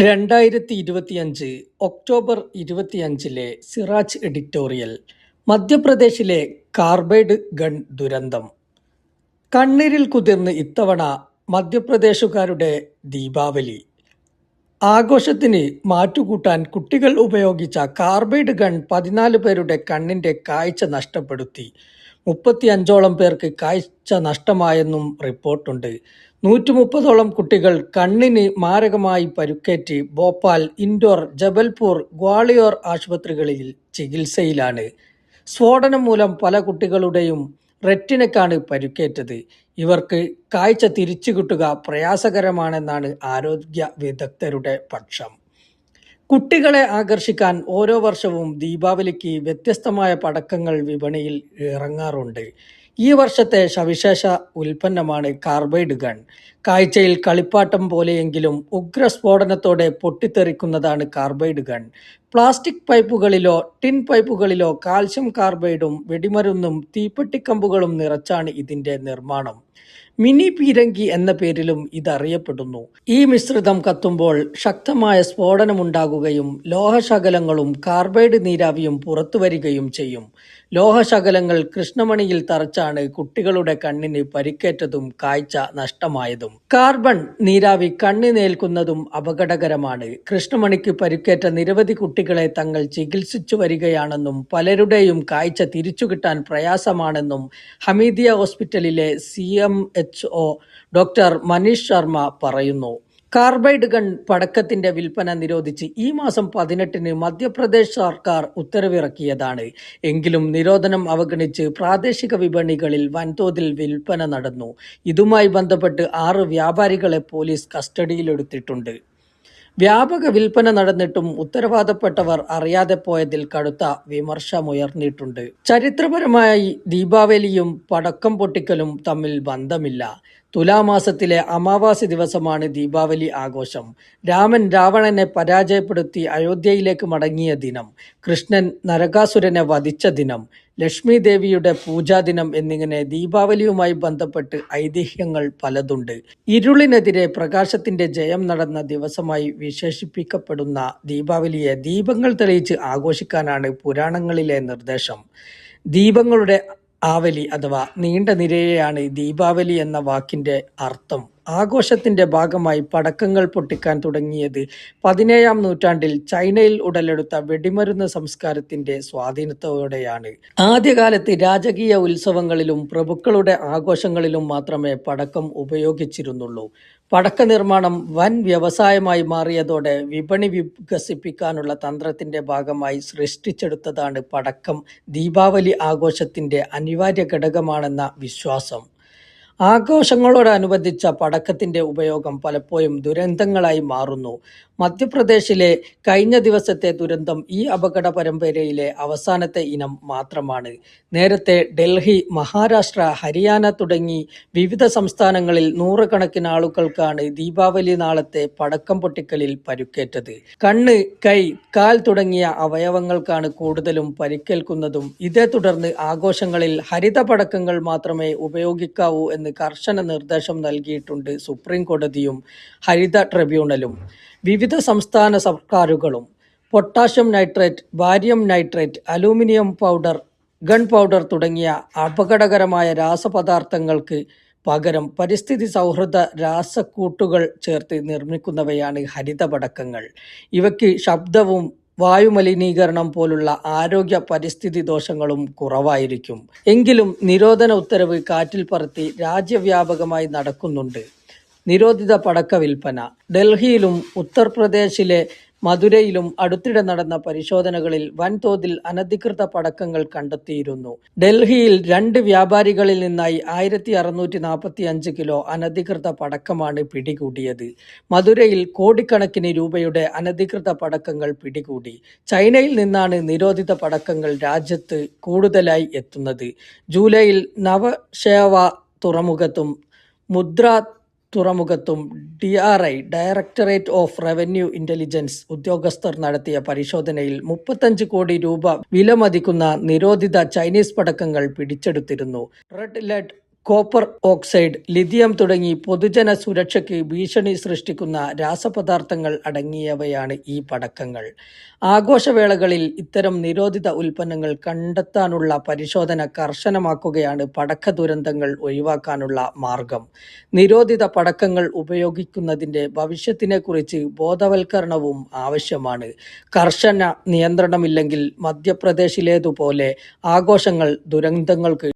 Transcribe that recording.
രണ്ടായിരത്തി ഇരുപത്തിയഞ്ച് ഒക്ടോബർ ഇരുപത്തിയഞ്ചിലെ സിറാജ് എഡിറ്റോറിയൽ മധ്യപ്രദേശിലെ കാർബൈഡ് ഗൺ ദുരന്തം. കണ്ണീരിൽ കുതിർന്ന് ഇത്തവണ മധ്യപ്രദേശുകാരുടെ ദീപാവലി. ആഘോഷത്തിന് മാറ്റുകൂട്ടാൻ കുട്ടികൾ ഉപയോഗിച്ച കാർബൈഡ് ഗൺ പതിനാല് പേരുടെ കണ്ണിന്റെ കാഴ്ച നഷ്ടപ്പെടുത്തി. മുപ്പത്തിയഞ്ചോളം പേർക്ക് കാഴ്ച നഷ്ടമായെന്നും റിപ്പോർട്ടുണ്ട്. നൂറ്റി മുപ്പതോളം കുട്ടികൾ കണ്ണിന് മാരകമായി പരുക്കേറ്റ് ഭോപ്പാൽ ഇൻഡോർ ജബൽപൂർ ഗ്വാളിയോർ ആശുപത്രികളിൽ ചികിത്സയിലാണ്. സ്ഫോടനം മൂലം പല കുട്ടികളുടെയും റെറ്റിനക്കാണ് പരുക്കേറ്റത്. ഇവർക്ക് കാഴ്ച തിരിച്ചു കിട്ടുക പ്രയാസകരമാണെന്നാണ് ആരോഗ്യ വിദഗ്ധരുടെ പക്ഷം. കുട്ടികളെ ആകർഷിക്കാൻ ഓരോ വർഷവും ദീപാവലിക്ക് വ്യത്യസ്തമായ പടക്കങ്ങൾ വിപണിയിൽ ഇറങ്ങാറുണ്ട്. ഈ വർഷത്തെ സവിശേഷ ഉൽപ്പന്നമാണ് കാർബൈഡ് ഗൺ. കാഴ്ചയിൽ കളിപ്പാട്ടം പോലെയെങ്കിലും ഉഗ്ര സ്ഫോടനത്തോടെ പൊട്ടിത്തെറിക്കുന്നതാണ് കാർബൈഡ് ഗൺ. പ്ലാസ്റ്റിക് പൈപ്പുകളിലോ ടിൻ പൈപ്പുകളിലോ കാൽഷ്യം കാർബൈഡും വെടിമരുന്നും തീപ്പെട്ടിക്കമ്പുകളും നിറച്ചാണ് ഇതിന്റെ നിർമ്മാണം. മിനി പീരങ്കി എന്ന പേരിലും ഇതറിയപ്പെടുന്നു. ഈ മിശ്രിതം കത്തുമ്പോൾ ശക്തമായ സ്ഫോടനമുണ്ടാകുകയും ലോഹശകലങ്ങളും കാർബൈഡ് നീരാവിയും പുറത്തു വരികയും ചെയ്യും. ലോഹശകലങ്ങൾ കൃഷ്ണമണിയിൽ തറച്ചാണ് കുട്ടികളുടെ കണ്ണിന് പരിക്കേറ്റതും കാഴ്ച നഷ്ടമായതും. കാർബൺ നീരാവി കണ്ണിനേൽക്കുന്നതും അപകടകരമാണ്. കൃഷ്ണമണിക്ക് പരിക്കേറ്റ നിരവധി കുട്ടികളെ തങ്ങൾ ചികിത്സിച്ചു വരികയാണെന്നും പലരുടെയും കാഴ്ച തിരിച്ചുകിട്ടാൻ പ്രയാസമാണെന്നും ഹമീദിയ ഹോസ്പിറ്റലിലെ C M H O doctor Manish Sharma പറയുന്നു. കാർബൈഡ് ഗൺ പടക്കത്തിന്റെ വിൽപ്പന നിരോധിച്ച് ഈ മാസം പതിനെട്ടിന് മധ്യപ്രദേശ് സർക്കാർ ഉത്തരവിറക്കിയതാണ്. എങ്കിലും നിരോധനം അവഗണിച്ച് പ്രാദേശിക വിപണികളിൽ വൻതോതിൽ വിൽപ്പന നടന്നു. ഇതുമായി ബന്ധപ്പെട്ട് ആറ് വ്യാപാരികളെ പോലീസ് കസ്റ്റഡിയിലെടുത്തിട്ടുണ്ട്. വ്യാപക വിൽപ്പന നടന്നിട്ടും ഉത്തരവാദപ്പെട്ടവർ അറിയാതെ പോയതിൽ കടുത്ത വിമർശമുയർന്നിട്ടുണ്ട് ചരിത്രപരമായി ദീപാവലിയും പടക്കം പൊട്ടിക്കലും തമ്മിൽ ബന്ധമില്ല. തുലാമാസത്തിലെ അമാവാസി ദിവസമാണ് ദീപാവലി ആഘോഷം. രാമൻ രാവണനെ പരാജയപ്പെടുത്തി അയോധ്യയിലേക്ക് മടങ്ങിയ ദിനം കൃഷ്ണൻ നരകാസുരനെ വധിച്ച ദിനം ലക്ഷ്മി ദേവിയുടെ പൂജാദിനം എന്നിങ്ങനെ ദീപാവലിയുമായി ബന്ധപ്പെട്ട് ഐതിഹ്യങ്ങൾ പലതുണ്ട്. ഇരുളിനെതിരെ പ്രകാശത്തിന്റെ ജയം നടന്ന ദിവസമായി വിശേഷിപ്പിക്കപ്പെടുന്ന ദീപാവലിയെ ദീപങ്ങൾ തെളിയിച്ച് ആഘോഷിക്കാനാണ് പുരാണങ്ങളിലെ നിർദ്ദേശം. ദീപങ്ങളുടെ ആവലി അഥവാ നീണ്ട നിരയെയാണ് ദീപാവലി എന്ന വാക്കിന്റെ അർത്ഥം. ആഘോഷത്തിന്റെ ഭാഗമായി പടക്കങ്ങൾ പൊട്ടിക്കാൻ തുടങ്ങിയത് പതിനേഴാം നൂറ്റാണ്ടിൽ ചൈനയിൽ ഉടലെടുത്ത വെടിമരുന്ന് സംസ്കാരത്തിന്റെ സ്വാധീനത്തോടെയാണ്. ആദ്യകാലത്ത് രാജകീയ ഉത്സവങ്ങളിലും പ്രഭുക്കളുടെ ആഘോഷങ്ങളിലും മാത്രമേ പടക്കം ഉപയോഗിച്ചിരുന്നുള്ളൂ. പടക്ക നിർമ്മാണം വൻ വ്യവസായമായി മാറിയതോടെ വിപണി വികസിപ്പിക്കാനുള്ള തന്ത്രത്തിന്റെ ഭാഗമായി സൃഷ്ടിച്ചെടുത്തതാണ് പടക്കം. ദീപാവലി ആഘോഷത്തിന്റെ അനിവാര്യ ഘടകമാണെന്ന വിശ്വാസം. ആഘോഷങ്ങളോടനുബന്ധിച്ച പടക്കത്തിന്റെ ഉപയോഗം പലപ്പോഴും ദുരന്തങ്ങളായി മാറുന്നു. മധ്യപ്രദേശിലെ കഴിഞ്ഞ ദിവസത്തെ ദുരന്തം ഈ അപകട പരമ്പരയിലെ അവസാനത്തെ ഇനം മാത്രമാണ്. നേരത്തെ ഡൽഹി മഹാരാഷ്ട്ര ഹരിയാന തുടങ്ങി വിവിധ സംസ്ഥാനങ്ങളിൽ നൂറുകണക്കിന് ആളുകൾക്കാണ് ദീപാവലി നാളത്തെ പടക്കം പൊട്ടിക്കലിൽ പരുക്കേറ്റത്. കണ്ണ് കൈ കാൽ തുടങ്ങിയ അവയവങ്ങൾക്കാണ് കൂടുതലും പരിക്കേൽക്കുന്നതും. ഇതേ തുടർന്ന് ആഘോഷങ്ങളിൽ ഹരിത പടക്കങ്ങൾ മാത്രമേ ഉപയോഗിക്കാവൂ എന്ന് കർശന നിർദ്ദേശം നൽകിയിട്ടുണ്ട് സുപ്രീം കോടതിയും ഹരിത ട്രിബ്യൂണലും വിവിധ സംസ്ഥാന സർക്കാരുകളും potassium nitrate barium nitrate aluminium powder gunpowder തുടങ്ങിയ അപകടകരമായ രാസപദാർത്ഥങ്ങൾക്ക് പകരം പരിസ്ഥിതി സൗഹൃദ രാസക്കൂട്ടുകൾ ചേർത്ത് നിർമ്മിക്കുന്നവയാണ് ഹരിതപടക്കങ്ങൾ. ഇവയ്ക്ക് ശബ്ദവും വായുമലിനീകരണം പോലുള്ള ആരോഗ്യ പരിസ്ഥിതി ദോഷങ്ങളും കുറവായിരിക്കും. എങ്കിലും നിരോധന ഉത്തരവ് കാറ്റിൽ പറത്തി രാജ്യവ്യാപകമായി നടക്കുന്നുണ്ട്. നിരോധിത പടക്ക വിൽപ്പന. ഡൽഹിയിലും ഉത്തർപ്രദേശിലെ മധുരയിലും അടുത്തിടെ നടന്ന പരിശോധനകളിൽ വൻതോതിൽ അനധികൃത പടക്കങ്ങൾ കണ്ടെത്തിയിരുന്നു. ഡൽഹിയിൽ രണ്ട് വ്യാപാരികളിൽ നിന്നായി ആയിരത്തി അറുന്നൂറ്റി നാൽപ്പത്തി അഞ്ച് കിലോ അനധികൃത പടക്കമാണ് പിടികൂടിയത്. മധുരയിൽ കോടിക്കണക്കിന് രൂപയുടെ അനധികൃത പടക്കങ്ങൾ പിടികൂടി. ചൈനയിൽ നിന്നാണ് നിരോധിത പടക്കങ്ങൾ രാജ്യത്ത് കൂടുതലായി എത്തുന്നത്. ജൂലൈയിൽ നവശേവ തുറമുഖത്തും Mundra തുറമുഖത്തും D R I directorate of revenue intelligence ഉദ്യോഗസ്ഥർ നടത്തിയ പരിശോധനയിൽ മുപ്പത്തഞ്ച് കോടി രൂപ വിലമതിക്കുന്ന നിരോധിത ചൈനീസ് പടക്കങ്ങൾ പിടിച്ചെടുത്തിരുന്നു. Red lead copper oxide lithium തുടങ്ങി പൊതുജന സുരക്ഷയ്ക്ക് ഭീഷണി സൃഷ്ടിക്കുന്ന രാസപദാർത്ഥങ്ങൾ അടങ്ങിയവയാണ് ഈ പടക്കങ്ങൾ. ആഘോഷവേളകളിൽ ഇത്തരം നിരോധിത ഉൽപ്പന്നങ്ങൾ കണ്ടെത്താനുള്ള പരിശോധന കർശനമാക്കുകയാണ് പടക്ക ദുരന്തങ്ങൾ ഒഴിവാക്കാനുള്ള മാർഗം. നിരോധിത പടക്കങ്ങൾ ഉപയോഗിക്കുന്നതിന്റെ ഭവിഷ്യത്തിനെക്കുറിച്ച് ബോധവൽക്കരണവും ആവശ്യമാണ്. കർശന നിയന്ത്രണമില്ലെങ്കിൽ മധ്യപ്രദേശിലേതുപോലെ ആഘോഷങ്ങൾ ദുരന്തങ്ങൾക്ക്